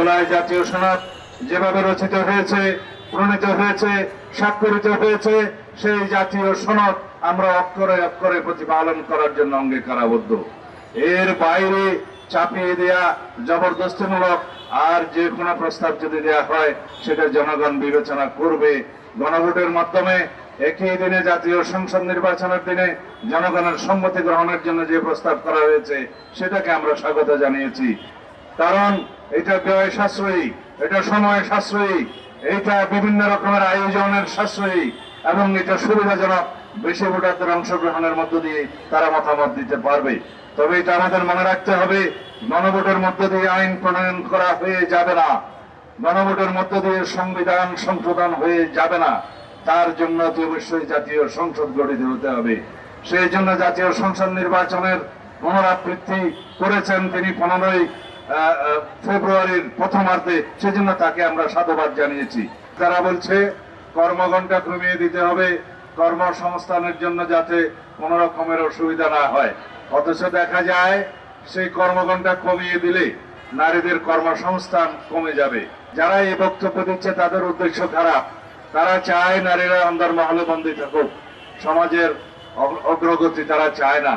জুলাই জাতীয় সনদ যেভাবে রচিত হয়েছে, প্রণীত হয়েছে, স্বাক্ষরিত হয়েছে, সেই জাতীয় সনদ আমরা অক্ষরে অক্ষরে প্রতিপালন করার জন্য অঙ্গীকারাবদ্ধ। এর বাইরে চাপিয়ে দেয়া জবরদস্তিমূলক আর যে কোনো প্রস্তাব যদি দেয়া হয়, সেটা জনগণ বিবেচনা করবে। গণভোটের মাধ্যমে একই দিনে জাতীয় সংসদ নির্বাচনের দিনে জনগণের সম্মতি গ্রহণের জন্য যে প্রস্তাব করা হয়েছে, সেটাকে আমরা স্বাগত জানিয়েছি। কারণ এটা ব্যয় সাশ্রয়ী, এটা সময় সাশ্রয়ী, এটা বিভিন্ন রকমের আয়োজনের সাশ্রয়ী, এবং এটা সুবিধাজনক বেশি ভোটারদের অংশগ্রহণের মধ্য দিয়ে তারা মতামত দিতে পারবে। তবে এটা আমাদের মনে রাখতে হবে, গণভোটের মধ্য দিয়ে আইন প্রণয়ন করা হয়ে যাবে না। গণভোটের মধ্য দিয়ে সংবিধান সংশোধন হয়ে যাবে না। তার জন্য তো অবশ্যই জাতীয় সংসদ গঠিত হতে হবে। সেই জন্য জাতীয় সংসদ নির্বাচনের পুনরাবৃত্তি করেছেন তিনি পনেরোই ফেব্রুয়ারির প্রথমার্ধে সেজন্য তাকে আমরা সাধুবাদ জানিয়েছি। তারা বলছে, কর্মঘণ্টা কমিয়ে দিতে হবে, কর্মসংস্থানের জন্য যাতে কোনো রকমের অসুবিধা না হয়। অথচ দেখা যায়, সেই কর্মঘণ্টা কমিয়ে দিলে নারীদের কর্মসংস্থান কমে যাবে। যারা এই বক্তব্য দিচ্ছে, তাদের উদ্দেশ্য খারাপ। তারা চায় নারীরা অন্দর মহলে বন্দী থাকুক। সমাজের অগ্রগতি তারা চায় না।